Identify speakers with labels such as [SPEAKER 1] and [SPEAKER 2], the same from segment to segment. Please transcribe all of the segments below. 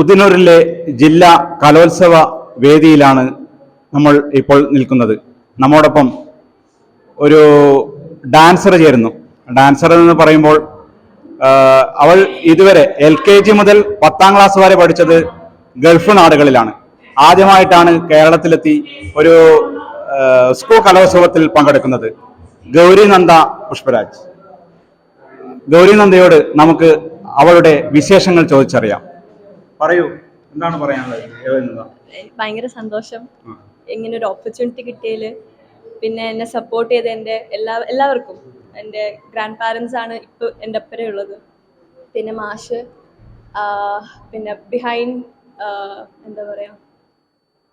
[SPEAKER 1] ഉദിനൂരിലെ ജില്ലാ കലോത്സവ വേദിയിലാണ് നമ്മൾ ഇപ്പോൾ നിൽക്കുന്നത്. നമ്മോടൊപ്പം ഒരു ഡാൻസർ ചേരുന്നു. ഡാൻസർ എന്ന് പറയുമ്പോൾ അവൾ ഇതുവരെ എൽ കെ ജി മുതൽ പത്താം ക്ലാസ് വരെ പഠിച്ചത് ഗൾഫ് നാടുകളിലാണ്. ആദ്യമായിട്ടാണ് കേരളത്തിലെത്തി ഒരു സ്കൂൾ കലോത്സവത്തിൽ പങ്കെടുക്കുന്നത് ഗൗരി നന്ദ പുഷ്പരാജ്. ഗൗരി നന്ദയോട് നമുക്ക് അവളുടെ വിശേഷങ്ങൾ ചോദിച്ചറിയാം. പറയൂ. എന്താണ് പറയാനുള്ളത്?
[SPEAKER 2] ഭയങ്കര സന്തോഷം. ഇങ്ങനെ ഒരു ഓപ്പർച്യൂണിറ്റി കിട്ടിയതിൽ പിന്നെ എന്നെ സപ്പോർട്ട് ചെയ്ത എന്റെ എല്ലാ എല്ലാവർക്കും. എന്റെ ഗ്രാൻഡ് പാരൻസ് ആണ് ഇപ്പോൾ എന്റെ അപ്പരെ ഉള്ളത്. പിന്നെ മാഷ് പിന്നെ ബിഹൈൻഡ് എന്താ പറയുക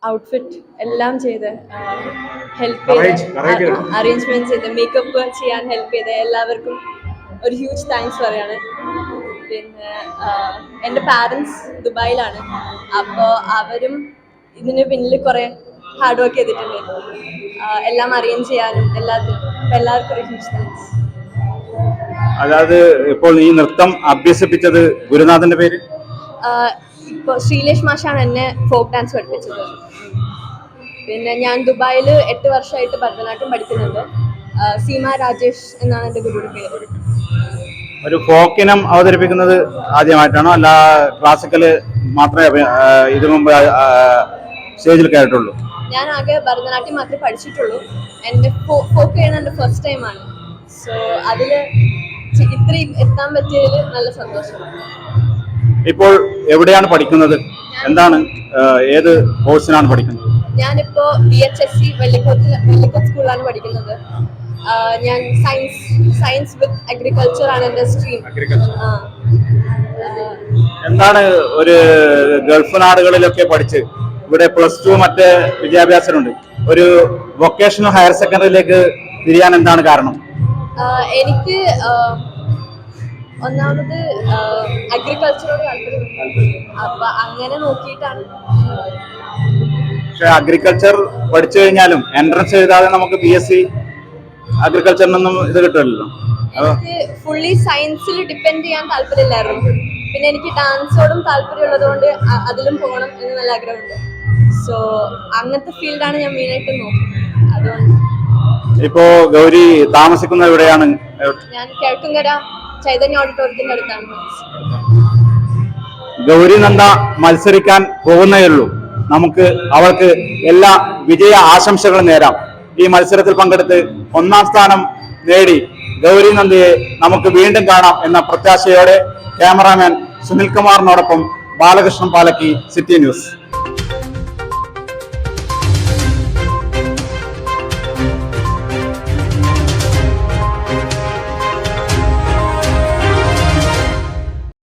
[SPEAKER 2] ഔട്ട്ഫിറ്റ് എല്ലാം ചെയ്ത് ഹെൽപ്പ് ചെയ്ത് അറേഞ്ച്മെന്റ് ചെയ്ത്. മേക്കപ്പ് ചെയ്യാൻ ഹെൽപ്പ് ചെയ്ത് എല്ലാവർക്കും ഒരു ഹ്യൂജ് താങ്ക്സ് പറയാണ്. പിന്നെ എന്റെ പാരൻസ് ദുബായിലാണ്. അപ്പോൾ അവരും ഇതിന് പിന്നിൽ കുറേ ഹാർഡ് വർക്ക് ചെയ്തിട്ടുണ്ട്. എല്ലാം അറേഞ്ച് ചെയ്യാനും എല്ലാത്തിനും. അപ്പോൾ എല്ലാവർക്കും ഒരു ഹ്യൂജ് താങ്ക്സ്
[SPEAKER 1] അതായത് ഇപ്പോൾ ഈ നൃത്തം അഭ്യസിപ്പിച്ചത് ഗുരുനാഥന്റെ പേര്?
[SPEAKER 2] ഇപ്പോൾ ശ്രീലേഷ് മാഷാണ് എന്നെ ഫോക്ക് ഡാൻസ് പഠിപ്പിച്ചത്. പിന്നെ ഞാൻ ദുബായിൽ എട്ട് വർഷമായിട്ട് ഭരതനാട്യം പഠിക്കുന്നുണ്ട്. സീമ രാജേഷ് എന്നാണ് എന്റെ ഗുരുവിന്റെ പേര്.
[SPEAKER 1] ഒരു ഫോക്കിനം അവതരിപ്പിക്കുന്നത് ആദ്യമായിട്ടാണോ? അല്ല ക്ലാസിക്കൽ മാത്രമേ ഇതിനു മുമ്പ് സ്റ്റേജിൽ കയറിയിട്ടുള്ളൂ
[SPEAKER 2] ഞാൻ ആകെ ഭരതനാട്യം മാത്രമേ പഠിച്ചിട്ടുള്ളൂ. എന്റെ ഫോക്ക് ചെയ്യണ എന്റെ ഫസ്റ്റ് ടൈമാണ് സോ അതിൽ ഇത്രയും എത്താൻ പറ്റിയതിൽ നല്ല സന്തോഷമാണ്
[SPEAKER 1] ഇപ്പോൾ എവിടെയാണ് പഠിക്കുന്നത്? എന്താണ് ഏത് കോഴ്സിനാണ് പഠിക്കുന്നത്?
[SPEAKER 2] ഞാനിപ്പോൾ ബി എച്ച് എസ് സി വെള്ളിക്കോത്തിൽ വെള്ളിക്കോത്ത് സ്കൂളിലാണ് പഠിക്കുന്നത്. ഞാൻ സയൻസ് സയൻസ് വിത്ത് അഗ്രികൾച്ചർ ആണ് എന്റെ സ്ട്രീം
[SPEAKER 1] എന്താണ് ഒരു ഗൾഫ് നാടുകളിലൊക്കെ പഠിച്ച് ഇവിടെ പ്ലസ് ടു മറ്റ് വിദ്യാഭ്യാസമുണ്ട് ഒരു വൊക്കേഷണൽ ഹയർ സെക്കൻഡറിയിലേക്ക് തിരിയാൻ എന്താണ് കാരണം?
[SPEAKER 2] എനിക്ക് ഒന്നാമത് അഗ്രികൾച്ചറോട് താല്പര്യം. അപ്പൊ അങ്ങനെ നോക്കിയിട്ടാണ്.
[SPEAKER 1] പക്ഷെ അഗ്രികൾച്ചർ പഠിച്ചു കഴിഞ്ഞാലും എൻട്രൻസ് എഴുതാതെ നമുക്ക് ബി എസ് സി അഗ്രികൾച്ചറിനൊന്നും ഇത്
[SPEAKER 2] എനിക്ക് ഫുള്ളി സയൻസിൽ ഡിപ്പെൻഡ് ചെയ്യാൻ താല്പര്യമില്ലായിരുന്നു. പിന്നെ എനിക്ക് ഡാൻസോടും താല്പര്യമുള്ളത് കൊണ്ട് അതിലും പോകണം എന്ന് നല്ല ആഗ്രഹമുണ്ട്. സോ അങ്ങനത്തെ ഫീൽഡാണ് ഞാൻ മെയിനായിട്ട് നോക്കുന്നത്. അതുകൊണ്ട്
[SPEAKER 1] ഇപ്പോ ഗൗരി താമസിക്കുന്ന എവിടെയാണ്?
[SPEAKER 2] ഞാൻ കിഴക്കുംകര ചൈതന്യ ഓഡിറ്റോറിയത്തിന്റെ അടുത്താണ്.
[SPEAKER 1] ഗൗരി നന്ദ മത്സരിക്കാൻ പോകുന്നേ ഉള്ളൂ. നമുക്ക് അവൾക്ക് എല്ലാ വിജയ ആശംസകളും നേരാം. ഈ മത്സരത്തിൽ പങ്കെടുത്ത് ഒന്നാം സ്ഥാനം നേടി ഗൗരി നന്ദിയെ നമുക്ക് വീണ്ടും കാണാം എന്ന പ്രത്യാശയോടെ ക്യാമറാമാൻ സുനിൽ കുമാറിനോടൊപ്പം ബാലകൃഷ്ണൻ പാലക്കി സിറ്റി ന്യൂസ്.